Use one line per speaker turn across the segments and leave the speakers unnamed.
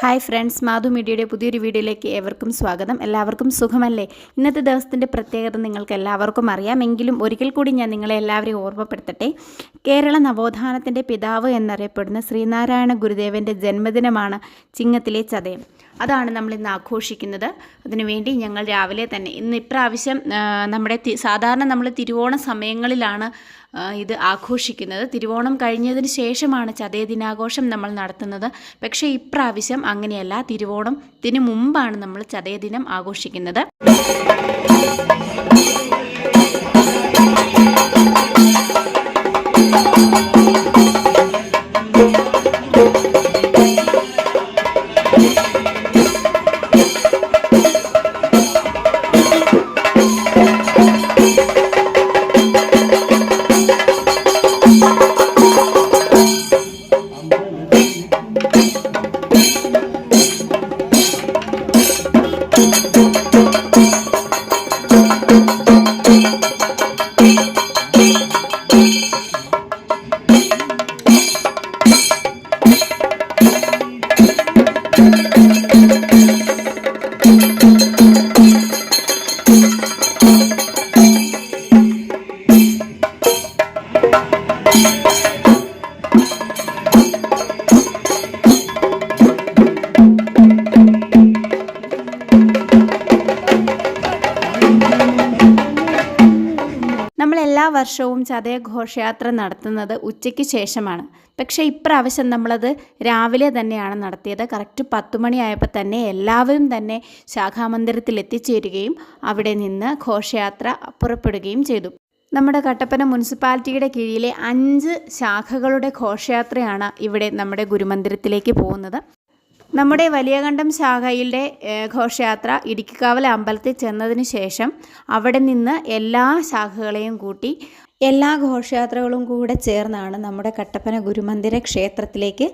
Hi friends Madhu മീഡിയയുടെ പുതിയൊരു വീഡിയോയിലേക്ക് ഏവർക്കും സ്വാഗതം. എല്ലാവർക്കും സുഖമല്ലേ? ഇന്നത്തെ ദിവസത്തിന്റെ പ്രത്യേകത നിങ്ങൾക്ക് എല്ലാവർക്കും അറിയാമെങ്കിലും ഒരിക്കൽ കൂടി ഞാൻ നിങ്ങളെ എല്ലാവരെയും ഓർമ്മപ്പെടുത്തട്ടെ. കേരള നവോത്ഥാനത്തിന്റെ പിതാവ് എന്നറിയപ്പെടുന്ന ശ്രീനാരായണ ഗുരുദേവന്റെ ജന്മദിനമാണ് ചിങ്ങത്തിലെ ചതയം. അതാണ് നമ്മൾ ഇന്ന് ആഘോഷിക്കുന്നത്. അതിനുവേണ്ടി ഞങ്ങൾ രാവിലെ തന്നെ ഇന്ന് ഇപ്രാവശ്യം നമ്മുടെ സാധാരണ നമ്മൾ തിരുവോണ സമയങ്ങളിലാണ് ഇത് ആഘോഷിക്കുന്നത്. തിരുവോണം കഴിഞ്ഞതിന് ശേഷമാണ് ചതയ ദിനാഘോഷം നമ്മൾ നടത്തുന്നത്. പക്ഷേ ഇപ്രാവശ്യം അങ്ങനെയല്ല. തിരുവോണത്തിന് മുമ്പാണ് നമ്മൾ ചതയ ദിനം ആഘോഷിക്കുന്നത്. വർഷവും ചതയ ഘോഷയാത്ര നടത്തുന്നത് ഉച്ചയ്ക്ക് ശേഷമാണ്. പക്ഷേ ഇപ്രാവശ്യം നമ്മളത് രാവിലെ തന്നെയാണ് നടത്തിയത്. കറക്റ്റ് പത്തുമണിയായപ്പോൾ തന്നെ എല്ലാവരും തന്നെ ശാഖാമന്ദിരത്തിൽ എത്തിച്ചേരുകയും അവിടെ നിന്ന് ഘോഷയാത്ര പുറപ്പെടുകയും ചെയ്തു. നമ്മുടെ കട്ടപ്പന മുനിസിപ്പാലിറ്റിയുടെ കീഴിലെ അഞ്ച് ശാഖകളുടെ ഘോഷയാത്രയാണ് ഇവിടെ നമ്മുടെ ഗുരുമന്ദിരത്തിലേക്ക് പോകുന്നത്. നമ്മുടെ വലിയകണ്ഠം ശാഖയിലെ ഘോഷയാത്ര ഇടുക്കിക്കാവല അമ്പലത്തിൽ ചെന്നതിന് ശേഷം അവിടെ നിന്ന് എല്ലാ ശാഖകളെയും കൂട്ടി എല്ലാ ഘോഷയാത്രകളും കൂടെ ചേർന്നാണ് നമ്മുടെ കട്ടപ്പന ഗുരുമന്ദിര ക്ഷേത്രത്തിലേക്ക്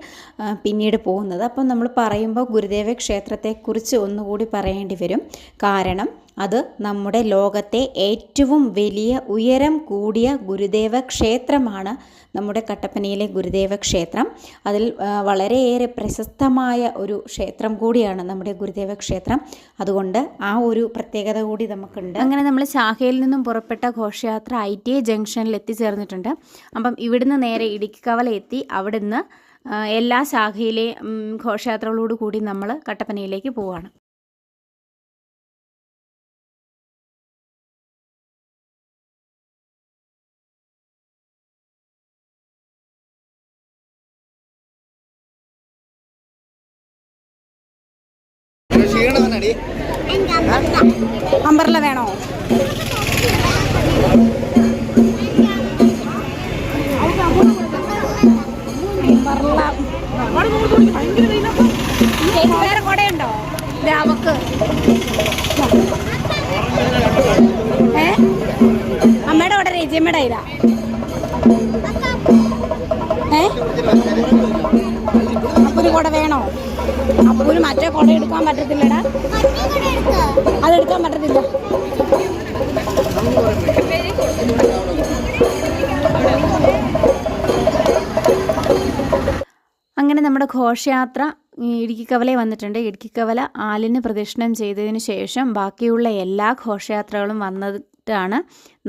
പിന്നീട് പോകുന്നത്. അപ്പം നമ്മൾ പറയുമ്പോൾ ഗുരുദേവ ക്ഷേത്രത്തെക്കുറിച്ച് ഒന്നുകൂടി പറയേണ്ടി വരും. കാരണം അത് നമ്മുടെ ലോകത്തെ ഏറ്റവും വലിയ ഉയരം കൂടിയ ഗുരുദേവ ക്ഷേത്രമാണ് നമ്മുടെ കട്ടപ്പനയിലെ ഗുരുദേവ ക്ഷേത്രം അതിൽ വളരെയേറെ പ്രശസ്തമായ ഒരു ക്ഷേത്രം കൂടിയാണ് നമ്മുടെ ഗുരുദേവ ക്ഷേത്രം അതുകൊണ്ട് ആ ഒരു പ്രത്യേകത കൂടി നമുക്കുണ്ട്. അങ്ങനെ നമ്മൾ ശാഖയിൽ നിന്നും പുറപ്പെട്ട ഘോഷയാത്ര ഐ ടി ഐ ജംഗ്ഷനിൽ എത്തിച്ചേർന്നിട്ടുണ്ട്. അപ്പം ഇവിടുന്ന് നേരെ ഇടുക്കിക്കവല എത്തി. അവിടുന്ന് എല്ലാ ശാഖയിലെ ഘോഷയാത്രകളോട് കൂടി നമ്മൾ കട്ടപ്പനയിലേക്ക് പോവുകയാണ്
ക്ഷീണമാണടി
അമ്പർല വേണോ? വേറെ ഏ? അമ്മയുടെ കൂടെ രജിയമ്മയുടെ കയ്യിലാ ഏ? അപ്പൊരു കൂടെ വേണോ? അപ്പൊരു മറ്റേ കുട എടുക്കാൻ പറ്റത്തില്ലടാ. അതെടുക്കാൻ പറ്റത്തില്ല. അങ്ങനെ നമ്മുടെ ഘോഷയാത്ര ഇടുക്കി വന്നിട്ടുണ്ട്. ഇടുക്കിക്കവല ആലിന് പ്രദക്ഷിണം ചെയ്തതിന് ശേഷം ബാക്കിയുള്ള എല്ലാ ഘോഷയാത്രകളും വന്നിട്ടാണ്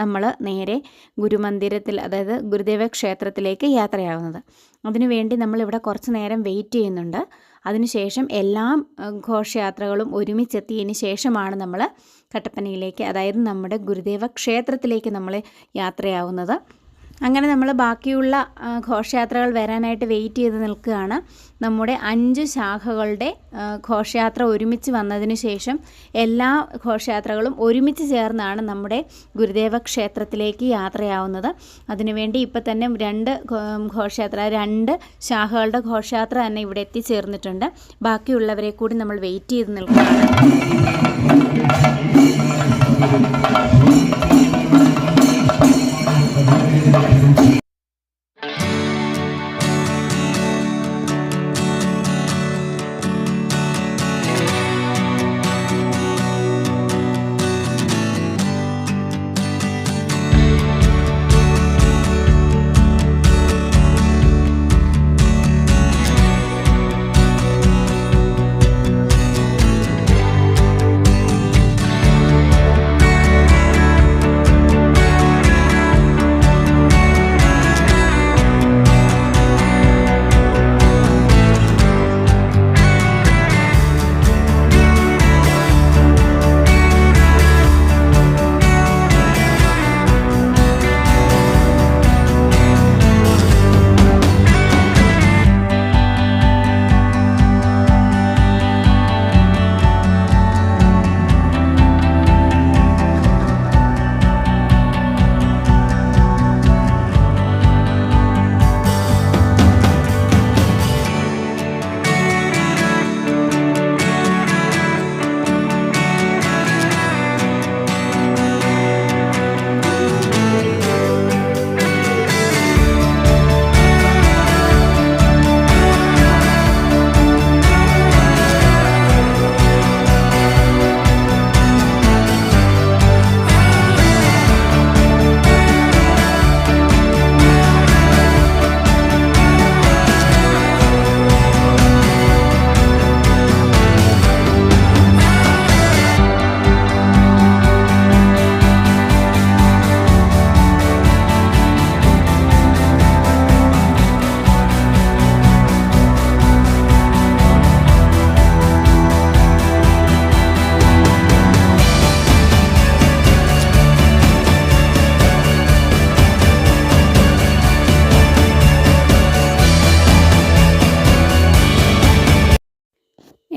നമ്മൾ നേരെ ഗുരുമന്ദിരത്തിൽ അതായത് ഗുരുദേവ ക്ഷേത്രത്തിലേക്ക് യാത്രയാവുന്നത്. അതിനുവേണ്ടി നമ്മളിവിടെ കുറച്ച് നേരം വെയിറ്റ് ചെയ്യുന്നുണ്ട്. അതിനുശേഷം എല്ലാ ഘോഷയാത്രകളും ഒരുമിച്ചെത്തിയതിന് ശേഷമാണ് നമ്മൾ കട്ടപ്പനയിലേക്ക് അതായത് നമ്മുടെ ഗുരുദേവ ക്ഷേത്രത്തിലേക്ക് നമ്മൾ യാത്രയാവുന്നത്. അങ്ങനെ നമ്മൾ ബാക്കിയുള്ള ഘോഷയാത്രകൾ വരാനായിട്ട് വെയിറ്റ് ചെയ്ത് നിൽക്കുകയാണ്. നമ്മുടെ അഞ്ച് ശാഖകളുടെ ഘോഷയാത്ര ഒരുമിച്ച് വന്നതിന് ശേഷം എല്ലാ ഘോഷയാത്രകളും ഒരുമിച്ച് ചേർന്നാണ് നമ്മുടെ ഗുരുദേവ ക്ഷേത്രത്തിലേക്ക് യാത്രയാവുന്നത്. അതിനുവേണ്ടി ഇപ്പം തന്നെ രണ്ട് ഘോഷയാത്ര രണ്ട് ശാഖകളുടെ ഘോഷയാത്ര തന്നെ ഇവിടെ എത്തിച്ചേർന്നിട്ടുണ്ട്. ബാക്കിയുള്ളവരെ കൂടി നമ്മൾ വെയിറ്റ് ചെയ്ത് നിൽക്കുകയാണ്. Thank you.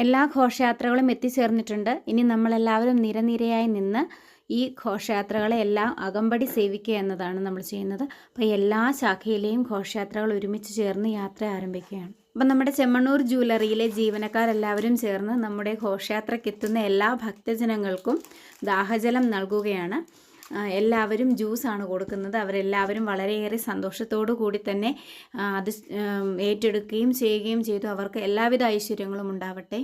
എല്ലാ ഘോഷയാത്രകളും എത്തിച്ചേർന്നിട്ടുണ്ട്. ഇനി നമ്മളെല്ലാവരും നിരനിരയായി നിന്ന് ഈ ഘോഷയാത്രകളെ എല്ലാം അകമ്പടി സേവിക്കുക എന്നതാണ് നമ്മൾ ചെയ്യുന്നത്. അപ്പോൾ എല്ലാ ശാഖയിലെയും ഘോഷയാത്രകൾ ഒരുമിച്ച് ചേർന്ന് യാത്ര ആരംഭിക്കുകയാണ്. അപ്പം നമ്മുടെ ചെമ്മണ്ണൂർ ജ്വല്ലറിയിലെ ജീവനക്കാരെല്ലാവരും ചേർന്ന് നമ്മുടെ ഘോഷയാത്രയ്ക്ക് എത്തുന്ന എല്ലാ ഭക്തജനങ്ങൾക്കും ദാഹജലം നൽകുകയാണ്. എല്ലാവരും ജ്യൂസാണ് കൊടുക്കുന്നത്. അവരെല്ലാവരും വളരെയേറെ സന്തോഷത്തോടു കൂടി തന്നെ അത് ഏറ്റെടുക്കുകയും ചെയ്യുകയും ചെയ്തു. അവർക്ക് എല്ലാവിധ ഐശ്വര്യങ്ങളും ഉണ്ടാവട്ടെ.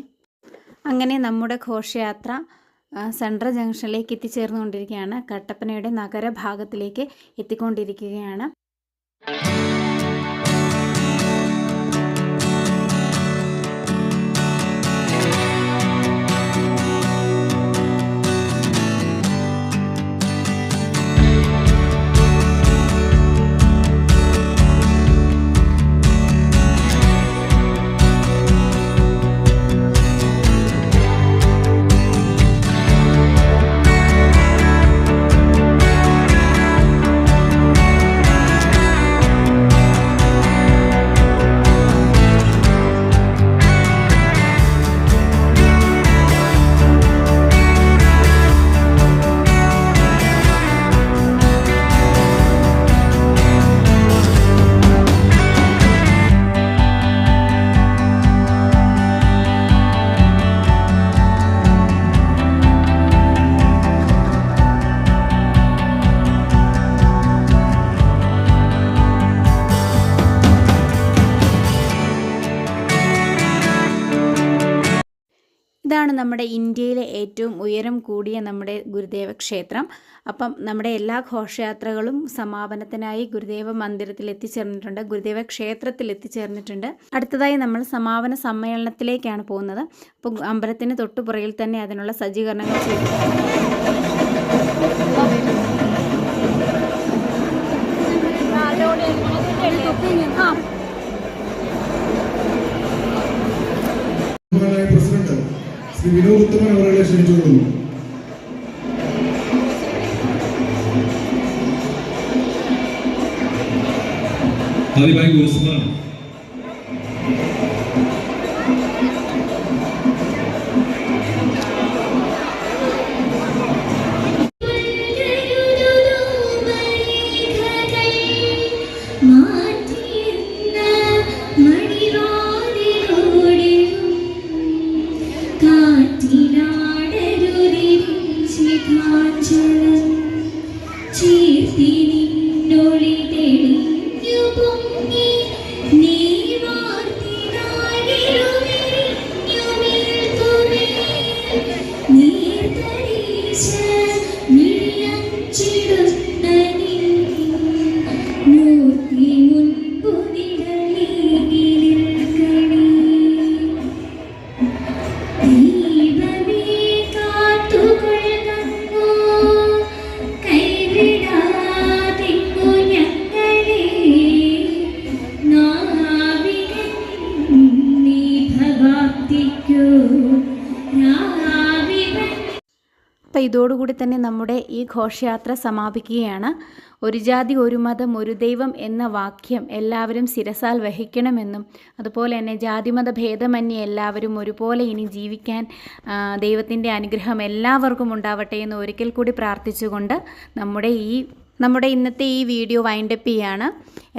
അങ്ങനെ നമ്മുടെ ഘോഷയാത്ര സെൻട്രൽ ജംഗ്ഷനിലേക്ക് എത്തിച്ചേർന്നുകൊണ്ടിരിക്കുകയാണ്. കട്ടപ്പനയുടെ നഗരഭാഗത്തിലേക്ക് എത്തിക്കൊണ്ടിരിക്കുകയാണ്. ഇതാണ് നമ്മുടെ ഇന്ത്യയിലെ ഏറ്റവും ഉയരം കൂടിയ നമ്മുടെ ഗുരുദേവ ക്ഷേത്രം. അപ്പം നമ്മുടെ എല്ലാ ഘോഷയാത്രകളും സമാപനത്തിനായി ഗുരുദേവ മന്ദിരത്തിൽ എത്തിച്ചേർന്നിട്ടുണ്ട് ഗുരുദേവ ക്ഷേത്രത്തിൽ എത്തിച്ചേർന്നിട്ടുണ്ട്. അടുത്തതായി നമ്മൾ സമാപന സമ്മേളനത്തിലേക്കാണ് പോകുന്നത്. അപ്പോൾ അമ്പലത്തിന് തൊട്ടുപുറയിൽ തന്നെ അതിനുള്ള സജ്ജീകരണങ്ങൾ ചെയ്തു
ശ്രീ വിനോദ് ഉത്തമൻ അവരെ ക്ഷണിച്ചുകൊള്ളുന്നു
ആദ്യമായി ഗുരുസ്മരണം
കാറ്റിലാടരുതിരിച്ചികാഞ്ചലം ചീർത്തി
അപ്പോൾ ഇതോടുകൂടി തന്നെ നമ്മുടെ ഈ ഘോഷയാത്ര സമാപിക്കുകയാണ്. ഒരു ജാതി ഒരു മതം ഒരു ദൈവം എന്ന വാക്യം എല്ലാവരും ശിരസാൽ വഹിക്കണമെന്നും അതുപോലെ തന്നെ ജാതിമത ഭേദമന്യേ എല്ലാവരും ഒരുപോലെ ഇനി ജീവിക്കാൻ ദൈവത്തിന്റെ അനുഗ്രഹം എല്ലാവർക്കും ഉണ്ടാവട്ടെ എന്ന് ഒരിക്കൽ കൂടി പ്രാർത്ഥിച്ചുകൊണ്ട് നമ്മുടെ ഈ നമ്മുടെ ഇന്നത്തെ ഈ വീഡിയോ വൈൻഡപ്പ് ചെയ്യാണ്.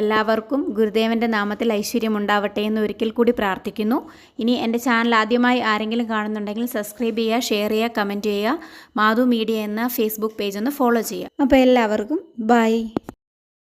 എല്ലാവർക്കും ഗുരുദേവന്റെ നാമത്തിൽ ഐശ്വര്യം ഉണ്ടാവട്ടെ എന്ന് ഒരിക്കൽ കൂടി പ്രാർത്ഥിക്കുന്നു. ഇനി എന്റെ ചാനൽ ആദ്യമായി ആരെങ്കിലും കാണുന്നുണ്ടെങ്കിൽ സബ്സ്ക്രൈബ് ചെയ്യുക ഷെയർ ചെയ്യുക കമന്റ് ചെയ്യുക. മാധു മീഡിയ എന്ന ഫേസ്ബുക്ക് പേജ് ഒന്ന് ഫോളോ ചെയ്യുക. അപ്പോൾ എല്ലാവർക്കും ബൈ